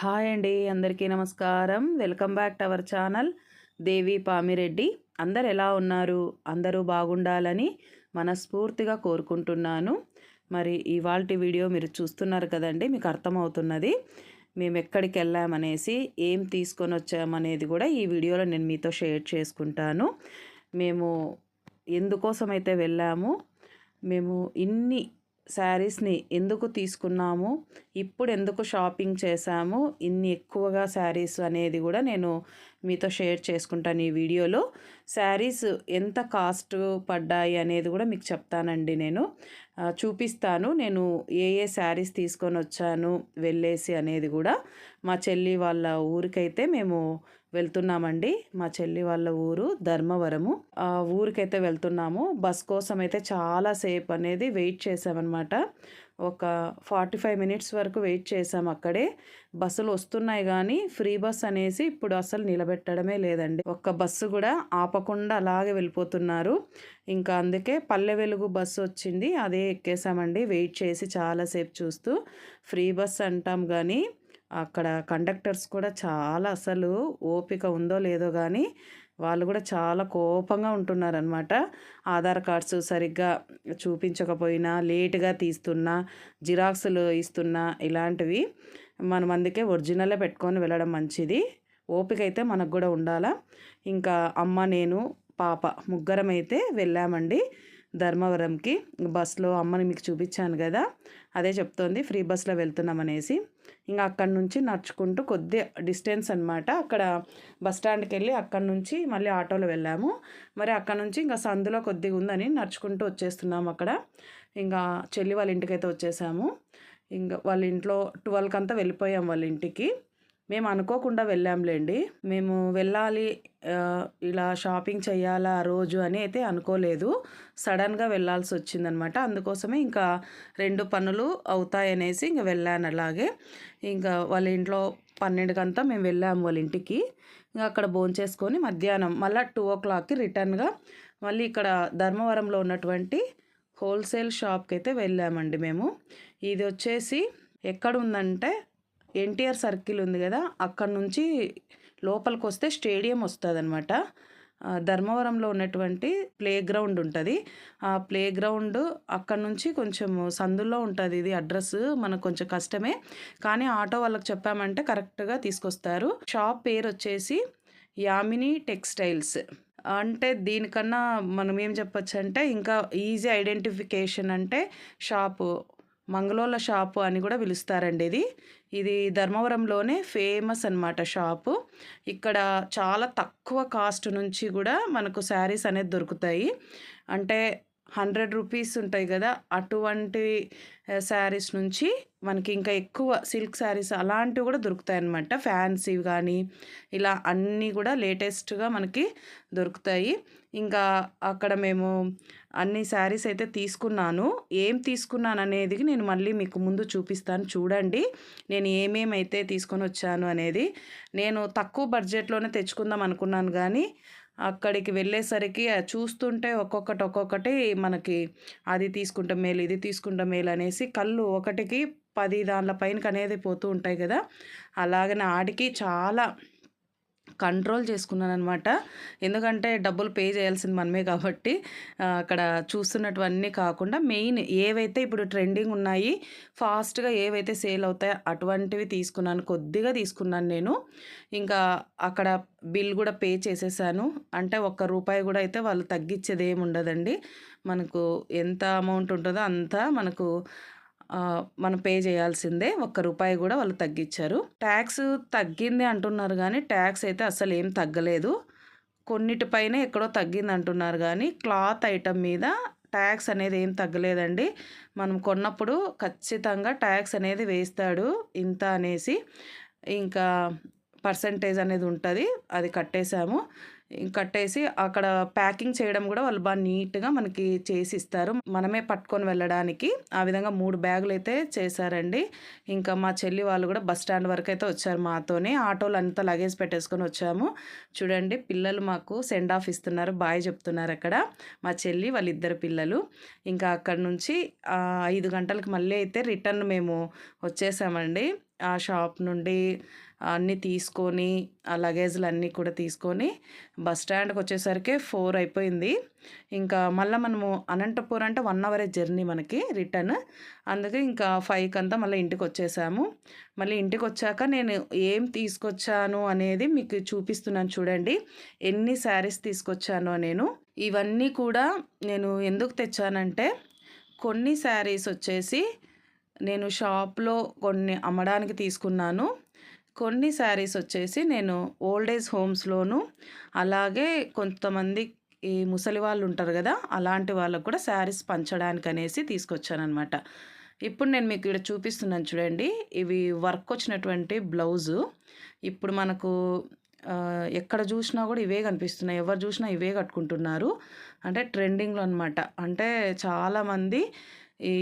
Hi అండి అందరికీ నమస్కారం. Welcome back to our channel. Devi Pamireddy అందరు ఎలా ఉన్నారు? అందరూ బాగుండాలని మనస్ఫూర్తిగా కోరుకుంటున్నాను. మరి ఇవాళ వీడియో మీరు చూస్తున్నారు కదండి మీకు అర్థమవుతున్నది. మేము ఎక్కడికి వెళ్ళామనేసి ఏం తీసుకొని వచ్చామనేది కూడా ఈ వీడియోలో నేను మీతో షేర్ చేసుకుంటాను. మేము ఎందుకోసమైతే వెళ్ళాము మేము ఇన్ని శారీస్ని ఎందుకు తీసుకున్నాము ఇప్పుడు ఎందుకు షాపింగ్ చేశాము ఇన్ని ఎక్కువగా శారీస్ అనేది కూడా నేను మీతో షేర్ చేసుకుంటాను ఈ వీడియోలో. శారీస్ ఎంత కాస్ట్ పడ్డాయి అనేది కూడా మీకు చెప్తానండి నేను. చూపిస్తాను. నేను ఏ ఏ శారీస్ తీసుకొని వచ్చాను వెళ్ళేసి అనేది కూడా మా చెల్లి వాళ్ళ ఊరికైతే మేము వెళ్తున్నామండి. మా చెల్లి వాళ్ళ ఊరు ధర్మవరము. ఆ ఊరికైతే వెళ్తున్నాము. బస్ కోసం అయితే చాలా సేపు అనేది వెయిట్ చేసామన్నమాట ఒక ఫార్టీ ఫైవ్ మినిట్స్ వరకు వెయిట్ చేసాం అక్కడే. బస్సులు వస్తున్నాయి కానీ ఫ్రీ బస్ అనేసి ఇప్పుడు అసలు నిలబెట్టడమే లేదండి. ఒక్క బస్సు కూడా ఆపకుండా అలాగే వెళ్ళిపోతున్నారు. ఇంకా అందుకే పల్లె వెలుగు బస్సు వచ్చింది. అదే ఎక్కేసామండి. వెయిట్ చేసి చాలాసేపు చూస్తూ ఫ్రీ బస్ అంటాం కానీ అక్కడ కండక్టర్స్ కూడా చాలా అసలు ఓపిక ఉందో లేదో కానీ వాళ్ళు కూడా చాలా కోపంగా ఉంటున్నారనమాట ఆధార్ కార్డ్స్ సరిగ్గా చూపించకపోయినా లేటుగా తీస్తున్నా జిరాక్స్లు ఇస్తున్నా ఇలాంటివి మనం అందుకే ఒరిజినలే పెట్టుకొని వెళ్ళడం మంచిది. ఓపిక అయితే మనకు కూడా ఉండాలా. ఇంకా అమ్మ నేను పాప ముగ్గురం అయితే వెళ్ళామండి ధర్మవరంకి. బస్సులో అమ్మని మీకు చూపించాను కదా. అదే చెప్తోంది ఫ్రీ బస్లో వెళ్తున్నాం అనేసి ఇంకా అక్కడి నుంచి నడుచుకుంటూ కొద్ది డిస్టెన్స్ అనమాట అక్కడ బస్ స్టాండ్కి వెళ్ళి అక్కడి నుంచి మళ్ళీ ఆటోలో వెళ్ళాము. మరి అక్కడ నుంచి ఇంకా సందులో కొద్దిగా ఉందని నడుచుకుంటూ వచ్చేస్తున్నాము అక్కడ. ఇంకా చెల్లి వాళ్ళ ఇంటికైతే వచ్చేసాము. ఇంకా వాళ్ళ ఇంట్లో ట్వెల్వ్కి అంతా వెళ్ళిపోయాం వాళ్ళ ఇంటికి. మేము అనుకోకుండా వెళ్ళాంలేండి. మేము వెళ్ళాలి ఇలా షాపింగ్ చేయాలా ఆ రోజు అని అయితే అనుకోలేదు. సడన్గా వెళ్ళాల్సి వచ్చిందనమాట. అందుకోసమే ఇంకా రెండు పనులు అవుతాయనేసి ఇంకా వెళ్ళాను అలాగే. ఇంకా వాళ్ళ ఇంట్లో పన్నెండుకంతా మేము వెళ్ళాము వాళ్ళ ఇంటికి. ఇంకా అక్కడ భోంచేసుకొని మధ్యాహ్నం మళ్ళీ టూ ఓ క్లాక్కి రిటర్న్గా మళ్ళీ ఇక్కడ ధర్మవరంలో ఉన్నటువంటి హోల్సేల్ షాప్కి అయితే వెళ్ళామండి మేము. ఇది వచ్చేసి ఎక్కడ ఉందంటే ఎన్టీఆర్ సర్కిల్ ఉంది కదా అక్కడ నుంచి లోపలికి వస్తే స్టేడియం వస్తుంది అనమాట ధర్మవరంలో ఉన్నటువంటి ప్లే గ్రౌండ్ ఉంటుంది. ఆ ప్లే గ్రౌండ్ అక్కడ నుంచి కొంచెం సందుల్లో ఉంటుంది. ఇది అడ్రస్ మనకు కొంచెం కష్టమే. కానీ ఆటో వాళ్ళకి చెప్పామంటే కరెక్ట్గా తీసుకొస్తారు. షాప్ పేరు వచ్చేసి యామిని టెక్స్టైల్స్. అంటే దీనికన్నా మనం ఏం చెప్పొచ్చు అంటే ఇంకా ఈజీ ఐడెంటిఫికేషన్ అంటే షాపు. మంగళోళ్ళ షాపు అని కూడా పిలుస్తారండి ఇది. ఇది ధర్మవరంలోనే ఫేమస్ అన్నమాట షాపు. ఇక్కడ చాలా తక్కువ కాస్ట్ నుంచి కూడా మనకు శారీస్ అనేది దొరుకుతాయి. అంటే హండ్రెడ్ రూపీస్ ఉంటాయి కదా అటువంటి శారీస్ నుంచి మనకి ఇంకా ఎక్కువ సిల్క్ శారీస్ అలాంటివి కూడా దొరుకుతాయి అన్నమాట. ఫ్యాన్సీ కానీ ఇలా అన్నీ కూడా లేటెస్ట్గా మనకి దొరుకుతాయి. ఇంకా అక్కడ మేము అన్ని శారీస్ అయితే తీసుకున్నాను. ఏం తీసుకున్నాను అనేది నేను మళ్ళీ మీకు ముందు చూపిస్తాను. చూడండి నేను ఏమేమైతే తీసుకొని వచ్చాను అనేది. నేను తక్కువ బడ్జెట్లోనే తెచ్చుకుందాం అనుకున్నాను కానీ అక్కడికి వెళ్ళేసరికి చూస్తుంటే ఒక్కొక్కటి ఒక్కొక్కటి మనకి అది తీసుకుంటాం మేలు ఇది తీసుకుంటాం మేలు అనేసి కళ్ళు ఒకటికి పది దానిల పైనకి అనేది పోతూ ఉంటాయి కదా. అలాగనే ఆడికి చాలా కంట్రోల్ చేసుకున్నాను అనమాట ఎందుకంటే డబ్బులు పే చేయాల్సింది మనమే కాబట్టి అక్కడ చూస్తున్నటువన్నీ కాకుండా మెయిన్ ఏవైతే ఇప్పుడు ట్రెండింగ్ ఉన్నాయి ఫాస్ట్గా ఏవైతే సేల్ అవుతాయో అటువంటివి తీసుకున్నాను కొద్దిగా తీసుకున్నాను నేను. ఇంకా అక్కడ బిల్ కూడా పే చేసేసాను. అంటే ఒక్క రూపాయి కూడా అయితే వాళ్ళు తగ్గించేది ఏమి ఉండదండి. మనకు ఎంత అమౌంట్ ఉంటుందో అంతా మనకు మనం పే చేయాల్సిందే. ఒక్క రూపాయి కూడా వాళ్ళు తగ్గించారు ట్యాక్స్ తగ్గింది అంటున్నారు కానీ ట్యాక్స్ అయితే అసలు ఏం తగ్గలేదు. కొన్నిటిపైన ఎక్కడో తగ్గింది అంటున్నారు కానీ క్లాత్ ఐటమ్ మీద ట్యాక్స్ అనేది ఏం తగ్గలేదండి. మనం కొన్నప్పుడు ఖచ్చితంగా ట్యాక్స్ అనేది వేస్తాడు ఇంత అనేసి. ఇంకా పర్సంటేజ్ అనేది ఉంటుంది. అది కట్టేసాము కట్టేసి అక్కడ ప్యాకింగ్ చేయడం కూడా వాళ్ళు బాగా నీట్గా మనకి చేసి ఇస్తారు. మనమే పట్టుకొని వెళ్ళడానికి ఆ విధంగా మూడు బ్యాగులు అయితే చేశారండి. ఇంకా మా చెల్లి వాళ్ళు కూడా బస్ స్టాండ్ వరకు అయితే వచ్చారు మాతోనే. ఆటోలు అంతా లగేజ్ పెట్టేసుకొని వచ్చాము. చూడండి పిల్లలు మాకు సెండ్ ఆఫ్ ఇస్తున్నారు బాయ్ చెప్తున్నారు అక్కడ. మా చెల్లి వాళ్ళిద్దరు పిల్లలు. ఇంకా అక్కడ నుంచి ఐదు గంటలకు మళ్ళీ అయితే రిటర్న్ మేము వచ్చేసామండి. ఆ షాప్ నుండి అన్నీ తీసుకొని ఆ లగేజ్లు అన్నీ కూడా తీసుకొని బస్ స్టాండ్కి వచ్చేసరికి ఫోర్ అయిపోయింది. ఇంకా మళ్ళీ మనము అనంతపూర్ అంటే వన్ అవరే జర్నీ మనకి రిటర్న్. అందుకే ఇంకా ఫైవ్కి అంతా మళ్ళీ ఇంటికి వచ్చేసాము. మళ్ళీ ఇంటికి వచ్చాక నేను ఏం తీసుకొచ్చాను అనేది మీకు చూపిస్తున్నాను చూడండి. ఎన్ని శారీస్ తీసుకొచ్చానో నేను. ఇవన్నీ కూడా నేను ఎందుకు తెచ్చానంటే కొన్ని శారీస్ వచ్చేసి నేను షాప్లో కొన్ని అమ్మడానికి తీసుకున్నాను. కొన్ని శారీస్ వచ్చేసి నేను ఓల్డ్ ఏజ్ హోమ్స్లోను అలాగే కొంతమంది ఈ ముసలి వాళ్ళు ఉంటారు కదా అలాంటి వాళ్ళకు కూడా శారీస్ పంచడానికి అనేసి తీసుకొచ్చాను అనమాట ఇప్పుడు నేను మీకు ఇక్కడ చూపిస్తున్నాను చూడండి ఇవి వర్క్ వచ్చినటువంటి బ్లౌజు. ఇప్పుడు మనకు ఎక్కడ చూసినా కూడా ఇవే కనిపిస్తున్నాయి. ఎవరు చూసినా ఇవే కట్టుకుంటున్నారు. అంటే ట్రెండింగ్లో అనమాట అంటే చాలామంది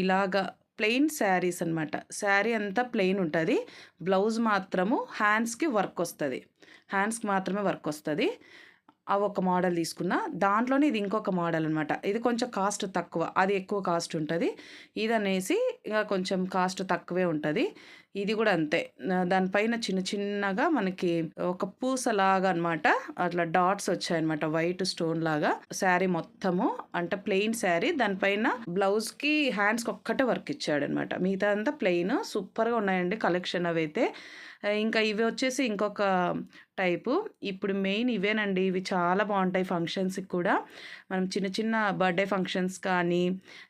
ఇలాగా ప్లెయిన్ శారీస్ అనమాట శారీ అంతా ప్లెయిన్ ఉంటుంది. బ్లౌజ్ మాత్రము హ్యాండ్స్కి వర్క్ వస్తుంది. హ్యాండ్స్కి మాత్రమే వర్క్ వస్తుంది. అవి ఒక మోడల్ తీసుకున్నా దాంట్లోనే ఇది ఇంకొక మోడల్ అనమాట ఇది కొంచెం కాస్ట్ తక్కువ అది ఎక్కువ కాస్ట్ ఉంటుంది. ఇది అనేసి ఇంకా కొంచెం కాస్ట్ తక్కువే ఉంటుంది. ఇది కూడా అంతే. దానిపైన చిన్న చిన్నగా మనకి ఒక పూసలాగా అనమాట అట్లా డాట్స్ వచ్చాయన్నమాట వైట్ స్టోన్ లాగా శారీ మొత్తము అంటే ప్లెయిన్ శారీ. దానిపైన బ్లౌజ్కి హ్యాండ్స్కి ఒక్కటే వర్క్ ఇచ్చాడనమాట మిగతా అంతా ప్లెయిన్ సూపర్గా ఉన్నాయండి కలెక్షన్ అవి అయితే ఇంకా ఇవి వచ్చేసి ఇంకొక టైపు. ఇప్పుడు మెయిన్ ఇవేనండి. ఇవి చాలా బాగుంటాయి ఫంక్షన్స్కి కూడా. మనం చిన్న చిన్న బర్త్డే ఫంక్షన్స్ కానీ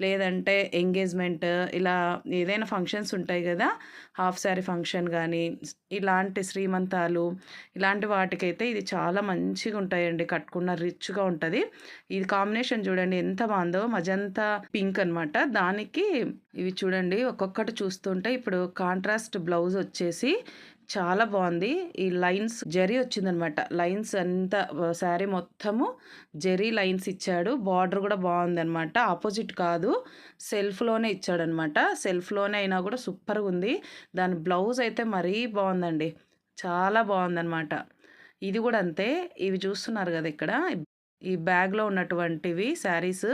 లేదంటే ఎంగేజ్మెంట్ ఇలా ఏదైనా ఫంక్షన్స్ ఉంటాయి కదా. హాఫ్ శారీ ఫంక్షన్ కానీ ఇలాంటి శ్రీమంతాలు ఇలాంటి వాటికైతే ఇది చాలా మంచిగా ఉంటాయండి. కట్టుకున్న రిచ్గా ఉంటుంది. ఇది కాంబినేషన్ చూడండి. ఎంత బాగుందో మజంతా పింక్ అనమాట దానికి ఇవి చూడండి. ఒక్కొక్కటి చూస్తుంటే ఇప్పుడు కాంట్రాస్ట్ బ్లౌజ్ వచ్చేసి చాలా బాగుంది. ఈ లైన్స్ జరీ వచ్చిందనమాట. లైన్స్ అంతా శారీ మొత్తము జరీ లైన్స్ ఇచ్చాడు. బార్డర్ కూడా బాగుంది అనమాట ఆపోజిట్ కాదు సెల్ఫ్లోనే ఇచ్చాడనమాట. సెల్ఫ్లోనే అయినా కూడా సూపర్గా ఉంది. దాని బ్లౌజ్ అయితే మరీ బాగుందండి. చాలా బాగుందనమాట. ఇది కూడా అంతే. ఇవి చూస్తున్నారు కదా ఇక్కడ. ఈ బ్యాగ్లో ఉన్నటువంటివి శారీస్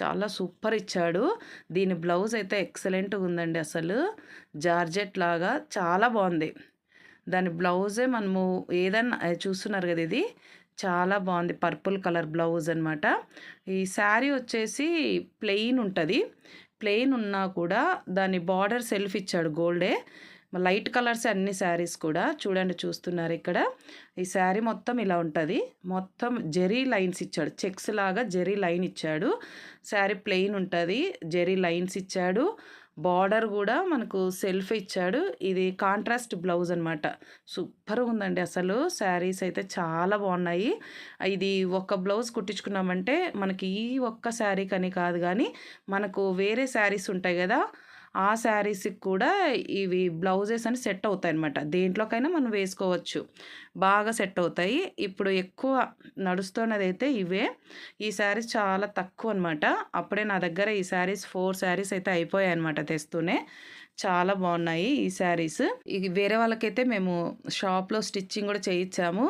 చాలా సూపర్ ఇచ్చాడు. దీని బ్లౌజ్ అయితే ఎక్సలెంట్గా ఉందండి అసలు. జార్జెట్ లాగా. చాలా బాగుంది. దాని బ్లౌజే మనము ఏదన్నా చూస్తున్నారు కదా ఇది? చాలా బాగుంది. పర్పుల్ కలర్ బ్లౌజ్ అనమాట ఈ శారీ వచ్చేసి ప్లెయిన్ ఉంటుంది. ప్లెయిన్ ఉన్నా కూడా దాని బార్డర్ సెల్ఫ్ ఇచ్చాడు గోల్డే. లైట్ కలర్స్ అన్ని శారీస్ కూడా. చూడండి చూస్తున్నారు ఇక్కడ. ఈ శారీ మొత్తం ఇలా ఉంటుంది. మొత్తం జెరీ లైన్స్ ఇచ్చాడు. చెక్స్ లాగా జెరీ లైన్ ఇచ్చాడు. శారీ ప్లెయిన్ ఉంటుంది. జెరీ లైన్స్ ఇచ్చాడు. బార్డర్ కూడా మనకు సెల్ఫ్ ఇచ్చాడు. ఇది కాంట్రాస్ట్ బ్లౌజ్ అనమాట సూపర్గా ఉందండి అసలు. శారీస్ అయితే చాలా బాగున్నాయి. ఇది ఒక బ్లౌజ్ కుట్టించుకున్నామంటే మనకి ఈ ఒక్క శారీ కని కాదు కానీ మనకు వేరే శారీస్ ఉంటాయి కదా ఆ శారీస్కి కూడా ఇవి బ్లౌజెస్ అని సెట్ అవుతాయి అనమాట దేంట్లోకైనా మనం వేసుకోవచ్చు. బాగా సెట్ అవుతాయి. ఇప్పుడు ఎక్కువ నడుస్తున్నది అయితే ఇవే. ఈ శారీస్ చాలా తక్కువ అనమాట అప్పుడే నా దగ్గర ఈ శారీస్ ఫోర్ శారీస్ అయితే అయిపోయాయి అనమాట తెస్తూనే. చాలా బాగున్నాయి ఈ శారీస్. ఇది వేరే వాళ్ళకైతే మేము షాప్లో స్టిచ్చింగ్ కూడా చేయించాము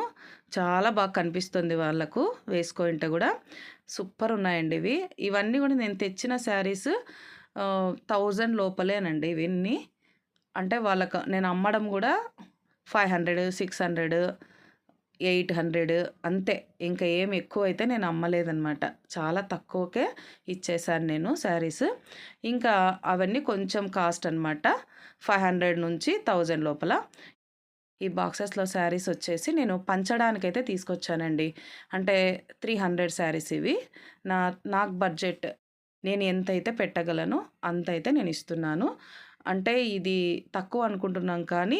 చాలా బాగా కనిపిస్తుంది వాళ్ళకు వేసుకోంటే కూడా. సూపర్ ఉన్నాయండి ఇవి. ఇవన్నీ కూడా నేను తెచ్చిన శారీస్ థౌజండ్ లోపలేనండి ఇవన్నీ. అంటే వాళ్ళకు నేను అమ్మడం కూడా five hundred six hundred eight hundred అంతే. ఇంకా ఏం ఎక్కువ అయితే నేను అమ్మలేదనమాట చాలా తక్కువకే ఇచ్చేసాను నేను శారీస్. ఇంకా అవన్నీ కొంచెం కాస్ట్ అనమాట ఫైవ్ హండ్రెడ్ నుంచి థౌజండ్ లోపల. ఈ బాక్సెస్లో శారీస్ వచ్చేసి నేను పంచడానికైతే తీసుకొచ్చానండి. అంటే త్రీ హండ్రెడ్ శారీస్ ఇవి. నా నాకు బడ్జెట్ నేను ఎంతైతే పెట్టగలను అంతైతే నేను ఇస్తున్నాను. అంటే ఇది తక్కువ అనుకుంటున్నాం కానీ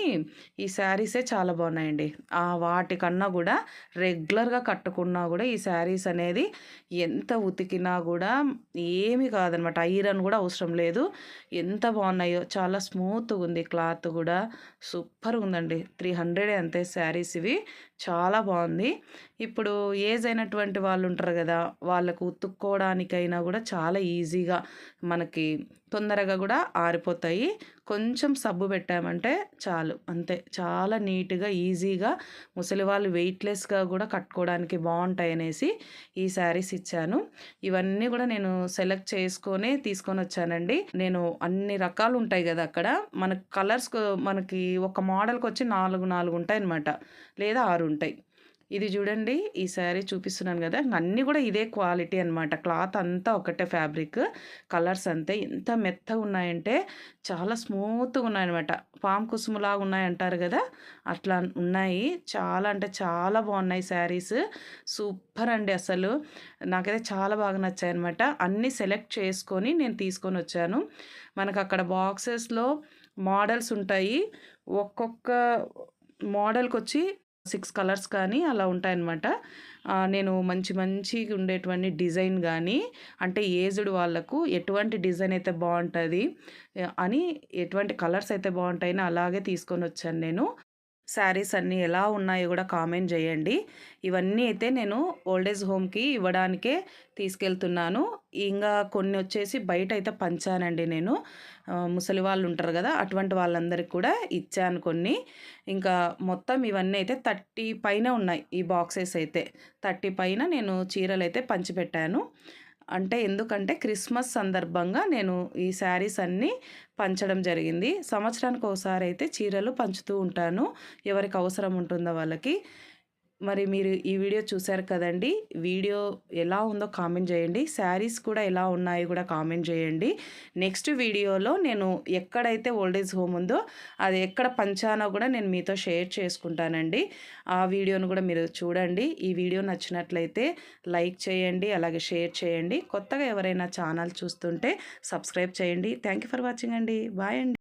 ఈ శారీసే చాలా బాగున్నాయండి. వాటికన్నా కూడా రెగ్యులర్గా కట్టుకున్నా కూడా ఈ శారీస్ అనేది ఎంత ఉతికినా కూడా ఏమి కాదనమాట. ఐరన్ కూడా అవసరం లేదు. ఎంత బాగున్నాయో చాలా స్మూత్గా ఉంది క్లాత్ కూడా. సూపర్ ఉందండి. త్రీ హండ్రెడ్ అంతే శారీస్ ఇవి. చాలా బాగుంది. ఇప్పుడు ఏజ్ అయినటువంటి వాళ్ళు ఉంటారు కదా వాళ్ళకు ఉతుక్కోవడానికైనా కూడా చాలా ఈజీగా మనకి తొందరగా కూడా ఆరిపోతాయి. కొంచెం సబ్బు పెట్టామంటే చాలు. అంతే. చాలా నీట్గా ఈజీగా ముసలి వాళ్ళు వెయిట్లెస్గా కూడా కట్టుకోవడానికి బాగుంటాయి అనేసి ఈ శారీస్ ఇచ్చాను. ఇవన్నీ కూడా నేను సెలెక్ట్ చేసుకొని తీసుకొని వచ్చానండి. నేను అన్ని రకాలు ఉంటాయి కదా అక్కడ. మనకు కలర్స్ మనకి ఒక మోడల్కి వచ్చి నాలుగు నాలుగు ఉంటాయి అన్నమాట లేదా ఆరు ఉంటాయి. ఇది చూడండి ఈ శారీ చూపిస్తున్నాను కదా. అన్నీ కూడా ఇదే క్వాలిటీ అనమాట క్లాత్ అంతా ఒకటే ఫ్యాబ్రిక్ కలర్స్ అంతే. ఎంత మెత్తగా ఉన్నాయంటే చాలా స్మూత్గా ఉన్నాయన్నమాట. పామ్ కుసుములాగా ఉన్నాయి అంటారు కదా. అట్లా ఉన్నాయి. చాలా అంటే చాలా బాగున్నాయి శారీస్. సూపర్ అండి అసలు. నాకైతే చాలా బాగా నచ్చాయి అనమాట అన్నీ సెలెక్ట్ చేసుకొని నేను తీసుకొని వచ్చాను. మనకు అక్కడ బాక్సెస్లో మోడల్స్ ఉంటాయి. ఒక్కొక్క మోడల్కి వచ్చి సిక్స్ కలర్స్ కానీ అలా ఉంటాయన్నమాట. నేను మంచి మంచి ఉండేటువంటి డిజైన్ కానీ అంటే ఏజ్డ్ వాళ్ళకు ఎటువంటి డిజైన్ అయితే బాగుంటుంది అని ఎటువంటి కలర్స్ అయితే బాగుంటాయని అలాగే తీసుకొని వచ్చాను నేను. శారీస్ అన్నీ ఎలా ఉన్నాయో కూడా కామెంట్ చేయండి. ఇవన్నీ అయితే నేను ఓల్డేజ్ హోమ్కి ఇవ్వడానికే తీసుకెళ్తున్నాను. ఇంకా కొన్ని వచ్చేసి బయట అయితే పంచానండి నేను. ముసలి వాళ్ళు ఉంటారు కదా అటువంటి వాళ్ళందరికీ కూడా ఇచ్చాను కొన్ని. ఇంకా మొత్తం ఇవన్నీ అయితే థర్టీ పైన ఉన్నాయి ఈ బాక్సెస్ అయితే. థర్టీ పైన నేను చీరలు అయితే పంచిపెట్టాను. అంటే ఎందుకంటే క్రిస్మస్ సందర్భంగా నేను ఈ శారీస్ అన్నీ పంచడం జరిగింది. సంవత్సరానికి ఒకసారి అయితే చీరలు పంచుతూ ఉంటాను. ఎవరికి అవసరం ఉంటుందో వాళ్ళకి. మరి మీరు ఈ వీడియో చూశారు కదండి వీడియో ఎలా ఉందో కామెంట్ చేయండి. శారీస్ కూడా ఎలా ఉన్నాయో కూడా కామెంట్ చేయండి. నెక్స్ట్ వీడియోలో నేను ఎక్కడైతే ఓల్డేజ్ హోమ్ ఉందో అది ఎక్కడ పంచానో కూడా నేను మీతో షేర్ చేసుకుంటానండి. ఆ వీడియోను కూడా మీరు చూడండి. ఈ వీడియో నచ్చినట్లయితే లైక్ చేయండి అలాగే షేర్ చేయండి. కొత్తగా ఎవరైనా ఛానల్ చూస్తుంటే సబ్స్క్రైబ్ చేయండి. థ్యాంక్ ఫర్ వాచింగ్ అండి. బాయ్ అండి.